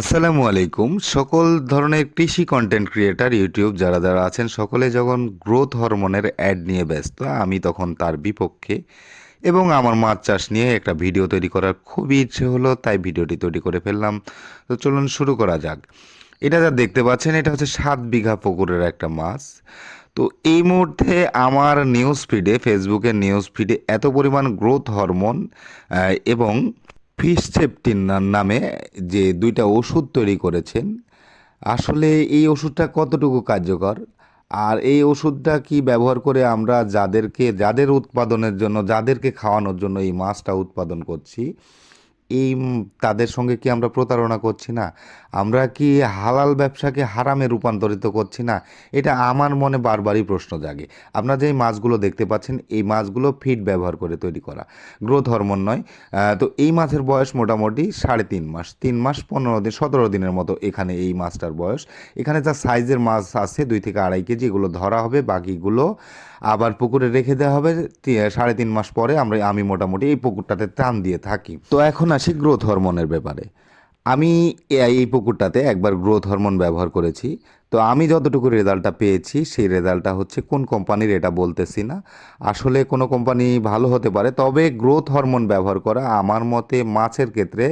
আসসালামু আলাইকুম। সকল ধরনের কৃষি কন্টেন্ট ক্রিয়েটার ইউটিউব যারা যারা আছেন, সকলে যখন গ্রোথ হরমোনের অ্যাড নিয়ে ব্যস্ত, আমি তখন তার বিপক্ষে এবং আমার মাছ চাষ নিয়ে একটা ভিডিও তৈরি করার খুবই ইচ্ছে হলো, তাই ভিডিওটি তৈরি করে ফেললাম। তো চলুন শুরু করা যাক। এটা যা দেখতে পাচ্ছেন, এটা হচ্ছে সাত বিঘা পুকুরের একটা মাছ। তো এই মুহূর্তে আমার নিউজ ফিডে ফেসবুকের নিউজ ফিডে এত পরিমাণ গ্রোথ হরমোন এবং ফিশ সেপটিন নামে যে দুইটা ওষুধ তৈরি করেছেন, আসলে এই ওষুধটা কতটুকু কার্যকর? আর এই ওষুধটা কি ব্যবহার করে আমরা যাদেরকে, যাদের উৎপাদনের জন্য, যাদেরকে খাওয়ানোর জন্য এই মাছটা উৎপাদন করছি এই তাদের সঙ্গে কি আমরা প্রতারণা করছি না? আমরা কি হালাল ব্যবসাকে হারামে রূপান্তরিত করছি না? এটা আমার মনে বারবারই প্রশ্ন জাগে। আপনারা যে মাছগুলো দেখতে পাচ্ছেন, এই মাছগুলো ফিড ব্যবহার করে তৈরি করা। গ্রোথ হরমোন নয়। তো এই মাছের বয়স মোটামুটি সাড়ে তিন মাস। তিন মাস পনেরো দিন, সতেরো দিনের মতো এখানে এই মাছটার বয়স। এখানে যা সাইজের মাছ আছে, দুই থেকে আড়াই কেজি, এগুলো ধরা হবে, বাকিগুলো আবার পুকুরে রেখে দেওয়া হবে সাড়ে তিন মাস পরে আমরা, আমি মোটামুটি এই পুকুরটাতে টান দিয়ে থাকি। তো এখন আসি গ্রোথ হরমোনের ব্যাপারে। আমি এই পুকুরটাতে একবার গ্রোথ হরমোন ব্যবহার করেছি। তো আমি যতটুকু রেজাল্টটা পেয়েছি, সেই রেজাল্টটা হচ্ছে কোন কোম্পানির এটা বলতেছি না। আসলে কোনো কোম্পানি ভালো হতে পারে, তবে গ্রোথ হরমোন ব্যবহার করা আমার মতে মাছের ক্ষেত্রে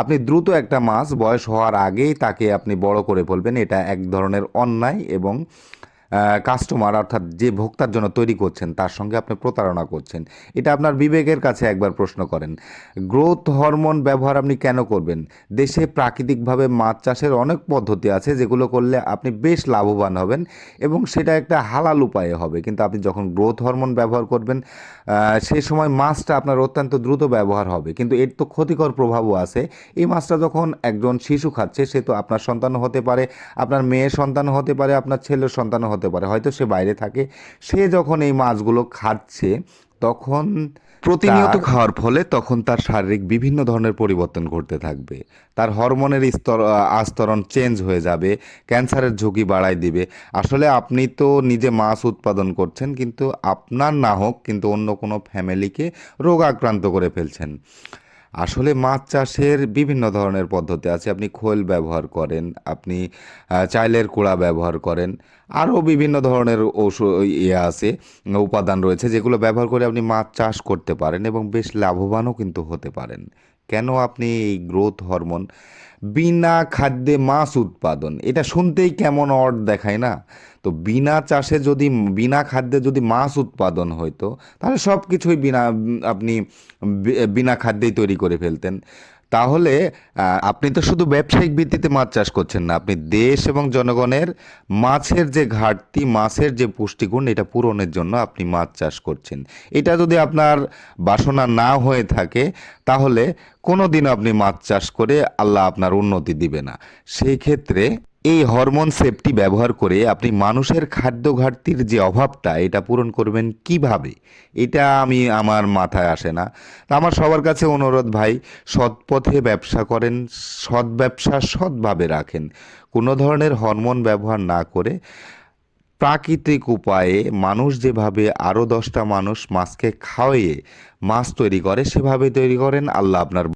আপনি দ্রুত একটা মাছ বয়স হওয়ার আগেই তাকে আপনি বড় করে ফেলবেন, এটা এক ধরনের অন্যায় এবং কাস্টমার অর্থাৎ যে ভোক্তার জন্য তৈরি করছেন, তার সঙ্গে আপনি প্রতারণা করছেন। এটা আপনার বিবেকের কাছে একবার প্রশ্ন করেন গ্রোথ হরমোন ব্যবহার আপনি কেন করবেন? দেশে প্রাকৃতিকভাবে মাছ চাষের অনেক পদ্ধতি আছে, যেগুলো করলে আপনি বেশ লাভবান হবেন এবং সেটা একটা হালাল উপায়ে হবে। কিন্তু আপনি যখন গ্রোথ হরমোন ব্যবহার করবেন সেই সময় মাছটা আপনার অত্যন্ত দ্রুত ব্যবহার হবে। কিন্তু এর তো ক্ষতিকর প্রভাবও আছে। এই মাছটা যখন একজন শিশু খাচ্ছে, সে তো আপনার সন্তানও হতে পারে, আপনার মেয়ের সন্তানও হতে পারে, আপনার ছেলের সন্তানও হতে পারে। হয়তো সে বাইরে থাকে। সে যখন এই মাছগুলো খাচ্ছে তখন প্রতিনিয়ত খাওয়ার ফলে তখন তার শারীরিক বিভিন্ন ধরনের পরিবর্তন ঘটতে থাকবে। তার হরমোনের স্তর আস্তরণ চেঞ্জ হয়ে যাবে ক্যান্সারের ঝুঁকি বাড়ায় দিবে। আসলে আপনি তো নিজে মাছ উৎপাদন করছেন কিন্তু আপনার না হোক কিন্তু অন্য কোনো ফ্যামিলিকে রোগ আক্রান্ত করে ফেলছেন। আসলে মাছ চাষের বিভিন্ন ধরনের পদ্ধতি আছে। আপনি খোল ব্যবহার করেন, আপনি চাইলের কুড়া ব্যবহার করেন, আরও বিভিন্ন ধরনের ঔষধ ইয়ে আছে, উপাদান রয়েছে যেগুলো ব্যবহার করে আপনি মাছ চাষ করতে পারেন এবং বেশ লাভবানও কিন্তু হতে পারেন। কেন আপনি এই গ্রোথ হরমোন বিনা খাদ্যে মাছ উৎপাদন, এটা শুনতেই কেমন অর্ড দেখায় না? তো বিনা চাষে যদি, বিনা খাদ্যে যদি মাছ উৎপাদন হইতো, তাহলে সব কিছুই বিনা, আপনি বিনা খাদ্যেই তৈরি করে ফেলতেন। তাহলে আপনি তো শুধু ব্যবসায়িক ভিত্তিতে মাছ চাষ করছেন না, আপনি দেশ এবং জনগণের মাছের যে ঘাটতি, মাছের যে পুষ্টিগুণ, এটা পূরণের জন্য আপনি মাছ চাষ করছেন। এটা যদি আপনার বাসনা না হয়ে থাকে, তাহলে কোনো দিন আপনি মাছ চাষ করে আল্লাহ আপনার উন্নতি দিবে না। সেই ক্ষেত্রে এই হরমোন সেফটি ব্যবহার করে আপনি মানুষের খাদ্য ঘাটতির যে অভাবটা, এটা পূরণ করবেন কীভাবে? এটা আমি, আমার মাথায় আসে না। আমার সবার কাছে অনুরোধ ভাই সৎ পথে ব্যবসা করেন, সৎ ব্যবসা সৎভাবে রাখেন। কোনো ধরনের হরমোন ব্যবহার না করে প্রাকৃতিক উপায়ে মানুষ যেভাবে আরও দশটা মানুষ মাছকে খাওয়িয়ে মাছ তৈরি করে সেভাবে তৈরি করেন। আল্লাহ আপনার